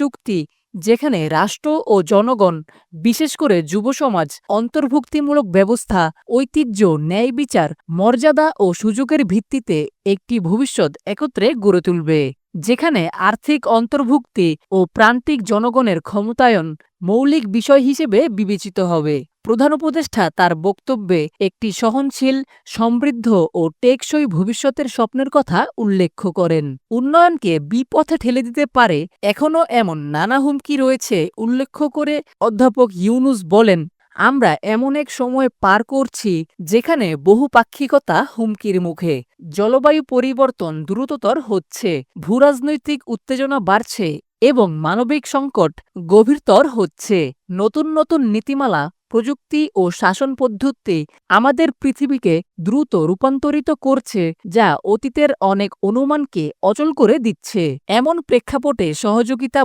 চুক্তি যেখানে রাষ্ট্র ও জনগণ, বিশেষ করে যুব সমাজ অন্তর্ভুক্তিমূলক ব্যবস্থা, ঐতিহ্য, ন্যায় বিচার, মর্যাদা ও সুযোগের ভিত্তিতে একটি ভবিষ্যৎ একত্রে গড়ে তুলবে, যেখানে আর্থিক অন্তর্ভুক্তি ও প্রান্তিক জনগণের ক্ষমতায়ন মৌলিক বিষয় হিসেবে বিবেচিত হবে। প্রধান উপদেষ্টা তার বক্তব্যে একটি সহনশীল, সমৃদ্ধ ও টেকসই ভবিষ্যতের স্বপ্নের কথা উল্লেখ করেন। উন্নয়নকে বিপথে ঠেলে দিতে পারে এখনও এমন নানা হুমকি রয়েছে উল্লেখ করে অধ্যাপক ইউনুস বলেন, আমরা এমন এক সময় পার করছি যেখানে বহুপাক্ষিকতা হুমকির মুখে। জলবায়ু পরিবর্তন দ্রুততর হচ্ছে, ভূরাজনৈতিক উত্তেজনা বাড়ছে এবং মানবিক সংকট গভীরতর হচ্ছে। নতুন নতুন নীতিমালা, প্রযুক্তি ও শাসন পদ্ধতি আমাদের পৃথিবীকে দ্রুত রূপান্তরিত করছে, যা অতীতের অনেক অনুমানকে অচল করে দিচ্ছে। এমন প্রেক্ষাপটে সহযোগিতা